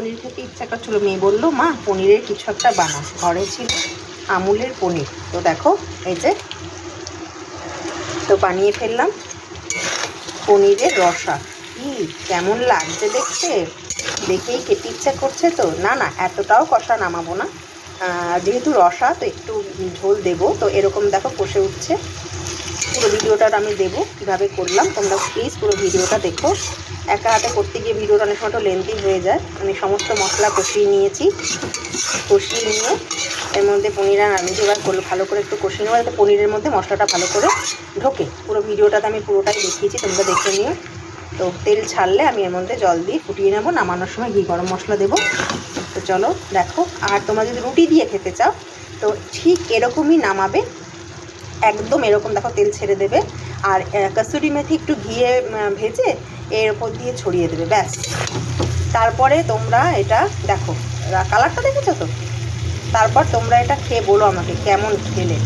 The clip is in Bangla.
পনির খেতে ইচ্ছা করছিল। মেয়ে বলল, মা, পনিরের কিছু একটা বানা ঘরে ছিল আমুলের পনির। তো দেখো, এই যে, তো বানিয়ে ফেললাম পনিরের রসা। কি, কেমন লাগছে দেখতে? দেখেই খেতে ইচ্ছা করছে তো। না না, এতটাও কষা নামাবো না। যেহেতু রসা, তো একটু ঝোল দেবো। তো এরকম দেখো কষে উঠছে। ভিডিওটা আমি দেবো, কীভাবে করলাম, তোমরা প্লিজ পুরো ভিডিওটা দেখো। একা হাতে করতে গিয়ে ভিডিওটা অনেক সময় লেন্দি হয়ে যায়। আমি সমস্ত মশলা কষিয়ে নিয়েছি। কষিয়ে নিয়ে এর মধ্যে পনির আর আমি এবার ভালো করে একটু কষিয়ে নেব, যাতে পনিরের মধ্যে মশলাটা ভালো করে ঢোকে। পুরো ভিডিওটাতে আমি পুরোটাই দেখিয়েছি, তোমরা দেখে নিও। তো তেল ছাড়লে আমি এর মধ্যে জল দিয়ে ফুটিয়ে নেব, নামানোর সময় ঘি গরম মশলা দেবো। তো চলো দেখো, আর তোমরা যদি রুটি দিয়ে খেতে চাও, তো ঠিক এরকমই নামাবে একদম এরকম দেখো তেল ছেড়ে দেবে। আর কসুরি মেথি একটু ঘিয়ে ভেজে এর ওপর দিয়ে ছড়িয়ে দেবে, ব্যাস। তারপরে তোমরা এটা দেখো কালারটা দেখেছ তো? তারপর তোমরা এটা খেয়ে বলো আমাকে, কেমন খেলে।